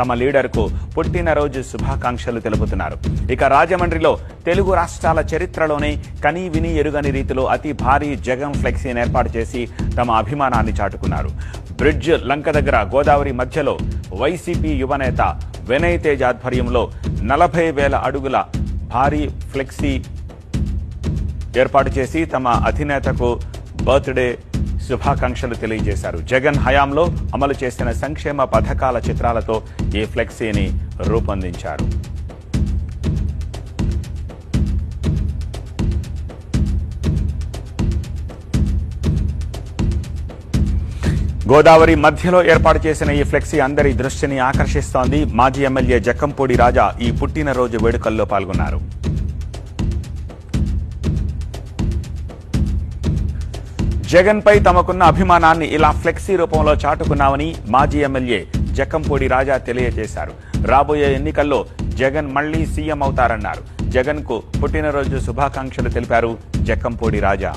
తమ లీడర్కు పుట్టినరోజు శుభాకాంక్షలు తెలుపుతున్నారు. ఇక రాజమండ్రిలో తెలుగు రాష్ట్రాల చరిత్రలోనే కనీ విని ఎరుగని రీతిలో అతి భారీ జగన్ ఫ్లెక్సీని ఏర్పాటు చేసి తమ అభిమానాన్ని చాటుకున్నారు. బ్రిడ్జ్ లంక దగ్గర గోదావరి మధ్యలో వైసీపీ యువనేత వినయ్ తేజ్ ఆధ్వర్యంలో నలభై వేల అడుగుల భారీ ఫ్లెక్సీ ఏర్పాటు చేసి తమ అధినేతకు బర్త్డే శుభాకాంక్షలు తెలియజేశారు. జగన్ హయాంలో అమలు చేసిన సంక్షేమ పథకాల చిత్రాలతో ఈ ఫ్లెక్సీని రూపొందించారు. గోదావరి మధ్యలో ఏర్పాటు చేసిన ఈ ఫ్లెక్సీ అందరి దృష్టిని ఆకర్షిస్తోంది. మాజీ ఎమ్మెల్యే జక్కంపూడి రాజా ఈ పుట్టినరోజు వేడుకల్లో పాల్గొన్నారు. జగన్ పై తమకున్న అభిమానాన్ని ఇలా ఫ్లెక్సీ రూపంలో చాటుకున్నామని మాజీ ఎమ్మెల్యే జక్కంపూడి రాజా తెలియజేశారు. రాబోయే ఎన్నికల్లో జగన్ మళ్ళీ సీఎం అవుతారన్నారు. జగన్కు పుట్టినరోజు శుభాకాంక్షలు తెలిపారు జక్కంపూడి రాజా.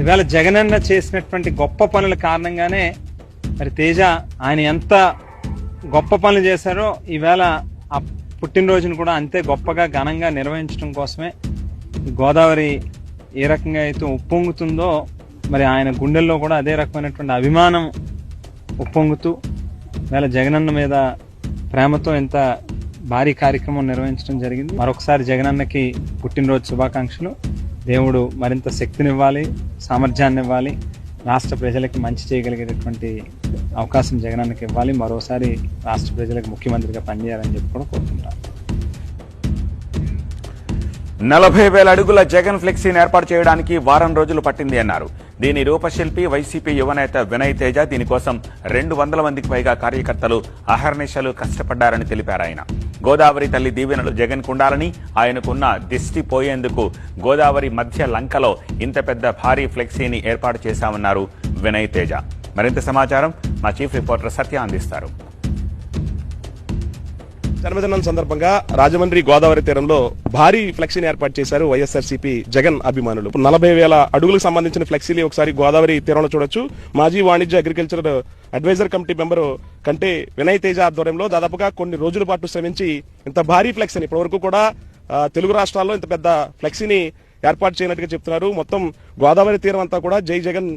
ఇవాళ జగనన్న చేసినటువంటి గొప్ప పనుల కారణంగానే మరి తేజ ఆయన ఎంత గొప్ప పనులు చేశారో ఈవేళ ఆ పుట్టినరోజును కూడా అంతే గొప్పగా ఘనంగా నిర్వహించడం కోసమే గోదావరి ఏ రకంగా అయితే ఉప్పొంగుతుందో మరి ఆయన గుండెల్లో కూడా అదే రకమైనటువంటి అభిమానం ఉప్పొంగుతూ వేళ జగనన్న మీద ప్రేమతో ఎంత భారీ కార్యక్రమం నిర్వహించడం జరిగింది. మరొకసారి జగనన్నకి పుట్టినరోజు శుభాకాంక్షలు. దేవుడు మరింత శక్తినివ్వాలి సామర్థ్యాన్ని ఇవ్వాలి రాష్ట్ర ప్రజలకి మంచి చేయగలిగేటటువంటి అవకాశం జగనన్నకి ఇవ్వాలి. మరోసారి రాష్ట్ర ప్రజలకు ముఖ్యమంత్రిగా పనిచేయాలని చెప్పి కూడా కోరుకుంటాను నలభై వేల అడుగుల జగన్ ఫ్లెక్సీని ఏర్పాటు చేయడానికి వారం రోజులు పట్టింది అన్నారు. దీని రూపశిల్పి వైసీపీ యువనేత వినయ్ తేజ దీనికోసం రెండు వందల మందికి పైగా కార్యకర్తలు అహర్నిశలు కష్టపడ్డారని తెలిపారు ఆయన. గోదావరి తల్లి దీవెనలు జగన్ కుండాలని ఆయనకున్న దిష్టి పోయేందుకు గోదావరి మధ్య లంకలో ఇంత పెద్ద భారీ ఫ్లెక్సీని ఏర్పాటు చేశామన్నారు వినయ్ తేజ. మరింత సమాచారం మా చీఫ్ రిపోర్టర్ సత్య అందిస్తారు. జన్మదినం సందర్భంగా రాజమండ్రి గోదావరి తీరంలో భారీ ఫ్లెక్సీని ఏర్పాటు చేశారు వైఎస్ఆర్సీపీ జగన్ అభిమానులు. నలభై వేల అడుగులకు సంబంధించిన ఫ్లెక్సీని ఒకసారి గోదావరి తీరంలో చూడొచ్చు. మాజీ వాణిజ్య అగ్రికల్చర్ అడ్వైజర్ కమిటీ మెంబరు కంటే వినయ్ తేజ ఆధ్వర్యంలో దాదాపుగా కొన్ని రోజుల పాటు శ్రమించి ఇంత భారీ ఫ్లెక్సీని ఇప్పటివరకు కూడా తెలుగు రాష్ట్రాల్లో ఇంత పెద్ద ఫ్లెక్సీని ఏర్పాటు చేయనట్టుగా చెప్తున్నారు. మొత్తం గోదావరి తీరం అంతా కూడా జై జగన్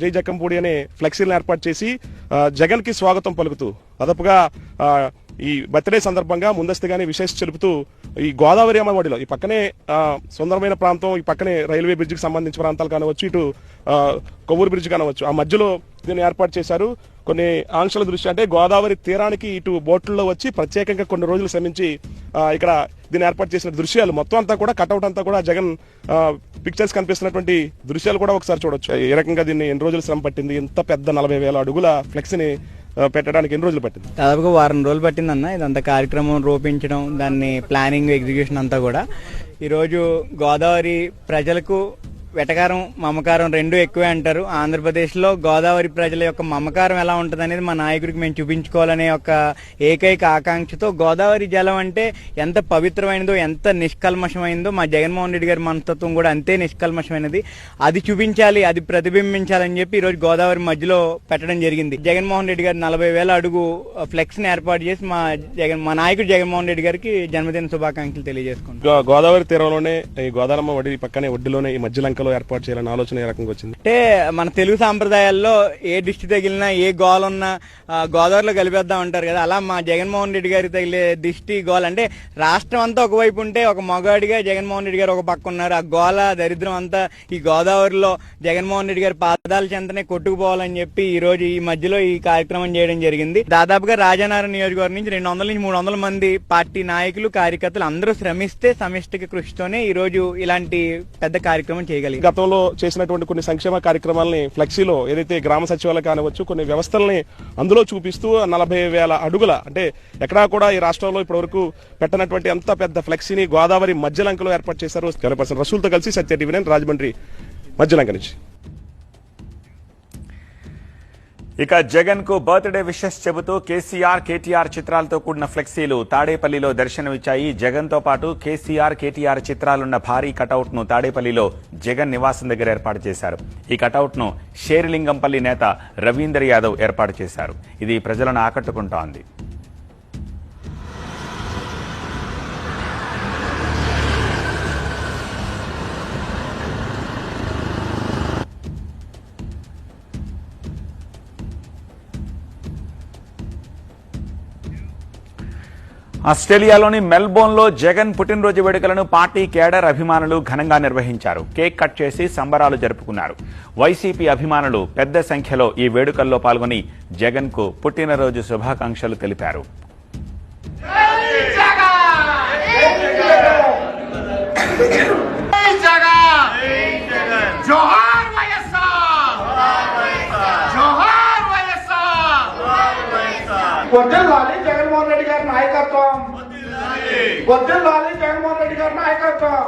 జై జక్కంపూడి అనే ఫ్లెక్సీలను ఏర్పాటు చేసి జగన్కి స్వాగతం పలుకుతూ దాదాపుగా ఈ బర్త్డే సందర్భంగా ముందస్తుగానే విశేష చెలుపుతూ ఈ గోదావరి అమ్మఒడిలో ఈ పక్కనే సుందరమైన ప్రాంతం ఈ పక్కనే రైల్వే బ్రిడ్జికి సంబంధించిన ప్రాంతాలు కానవచ్చు ఇటు కొవ్వూరు బ్రిడ్జ్ కానవచ్చు ఆ మధ్యలో దీన్ని ఏర్పాటు చేశారు. కొన్ని ఆంక్షల దృష్ట్యా అంటే గోదావరి తీరానికి ఇటు బోట్లలో వచ్చి ప్రత్యేకంగా కొన్ని రోజులు శ్రమించి ఇక్కడ దీన్ని ఏర్పాటు చేసిన దృశ్యాలు. మొత్తం అంతా కూడా కటౌట్ అంతా కూడా జగన్ పిక్చర్స్ కనిపిస్తున్నటువంటి దృశ్యాలు కూడా ఒకసారి చూడొచ్చు. ఏ రకంగా దీన్ని ఎన్ని రోజులు శ్రమ పట్టింది ఇంత పెద్ద నలభై వేల అడుగుల ఫ్లెక్స్ని పెట్టడానికి ఎన్ని రోజులు పట్టింది? దాదాపుగా వారం రోజులు పట్టిందన్న. ఇదంతా కార్యక్రమం రూపించడం దాన్ని ప్లానింగ్ ఎగ్జిక్యూషన్ అంతా కూడా. ఈరోజు గోదావరి ప్రజలకు వెటకారం మమకారం రెండు ఎక్కువే అంటారు. ఆంధ్రప్రదేశ్లో గోదావరి ప్రజల యొక్క మమకారం ఎలా ఉంటుంది అనేది మా నాయకుడికి మేము చూపించుకోవాలనే ఒక ఏకైక ఆకాంక్షతో గోదావరి జలం అంటే ఎంత పవిత్రమైనదో ఎంత నిష్కల్మషమైందో మా జగన్మోహన్ రెడ్డి గారి మనస్తత్వం కూడా అంతే నిష్కల్మషమైనది. అది చూపించాలి అది ప్రతిబింబించాలని చెప్పి ఈరోజు గోదావరి మధ్యలో పెట్టడం జరిగింది. జగన్మోహన్ రెడ్డి గారు నలభై వేల అడుగు ఫ్లెక్స్ని ఏర్పాటు చేసి మా జగన్ మా నాయకుడు జగన్మోహన్ రెడ్డి గారికి జన్మదిన శుభాకాంక్షలు తెలియజేసుకుంటాం గోదావరి తీరంలోనే ఈ వడి పక్కనే ఒడ్డులోనే ఈ మధ్య లంకలో ఏర్పాటు చేయాలని ఆలోచన ఏ రకంగా వచ్చింది? అంటే మన తెలుగు సాంప్రదాయాల్లో ఏ దిష్టి తగిలినా ఏ గోల్ ఉన్నా గోదావరిలో కలిపేద్దాం అంటారు కదా. అలా మా జగన్మోహన్ రెడ్డి గారికి తగిలే దిష్టి గోల అంటే రాష్ట్రం అంతా ఒకవైపు ఉంటే ఒక మగాడిగా జగన్మోహన్ రెడ్డి గారు ఒక పక్క ఉన్నారు. ఆ గోల దరిద్రం అంతా ఈ గోదావరిలో జగన్మోహన్ రెడ్డి గారి పాదాల చెంతనే కొట్టుకుపోవాలని చెప్పి ఈ రోజు ఈ మధ్యలో ఈ కార్యక్రమం చేయడం జరిగింది. దాదాపుగా రాజానగరం నియోజకవర్గం నుంచి రెండు వందల నుంచి మూడు వందల మంది పార్టీ నాయకులు కార్యకర్తలు అందరూ శ్రమిస్తే సమిష్టిక కృషితోనే ఈ రోజు ఇలాంటి పెద్ద కార్యక్రమం చేయగలిగి గతంలో చేసినటువంటి కొన్ని సంక్షేమ కార్యక్రమాలని ఫ్లెక్సీలో ఏదైతే గ్రామ సచివాలయం కానివచ్చు కొన్ని వ్యవస్థల్ని అందులో చూపిస్తూ నలభై వేల అడుగుల అంటే ఎక్కడా కూడా ఈ రాష్ట్రంలో ఇప్పటివరకు పెట్టనటువంటి అంత పెద్ద ఫ్లెక్సీని గోదావరి మధ్యలంకలో ఏర్పాటు చేశారు పర్సన్ రసూల్తో కలిసి సత్య టీవీ రాజమండ్రి మధ్యలంక నుంచి. ఇక జగన్కు బర్త్డే విషెస్ చెబుతూ కేసీఆర్ కేటీఆర్ చిత్రాలతో కూడిన ఫ్లెక్సీలు తాడేపల్లిలో దర్శనమిచ్చాయి. జగన్తో పాటు కేసీఆర్ కేటీఆర్ చిత్రాలున్న భారీ కటౌట్ను తాడేపల్లిలో జగన్ నివాసం దగ్గర ఏర్పాటు చేశారు. ఈ కటౌట్ను షేరిలింగంపల్లి నేత రవీందర్ యాదవ్ ఏర్పాటు చేశారు. ఇది ప్రజలను ఆకట్టుకుంటోంది ఆస్ట్రేలియాలోని మెల్బోర్న్లో జగన్ పుట్టినరోజు వేడుకలను పార్టీ కేడర్ అభిమానులు ఘనంగా నిర్వహించారు. కేక్ కట్ చేసి సంబరాలు జరుపుకున్నారు. వైసీపీ అభిమానులు పెద్ద సంఖ్యలో ఈ వేడుకల్లో పాల్గొని జగన్కు పుట్టినరోజు శుభాకాంక్షలు తెలిపారు. జోహార్ వద్దెల్లాలి జగన్మోహన్ రెడ్డి గారి నాయకత్వం. వద్దెల్లాలి జగన్మోహన్ రెడ్డి గారి నాయకత్వం.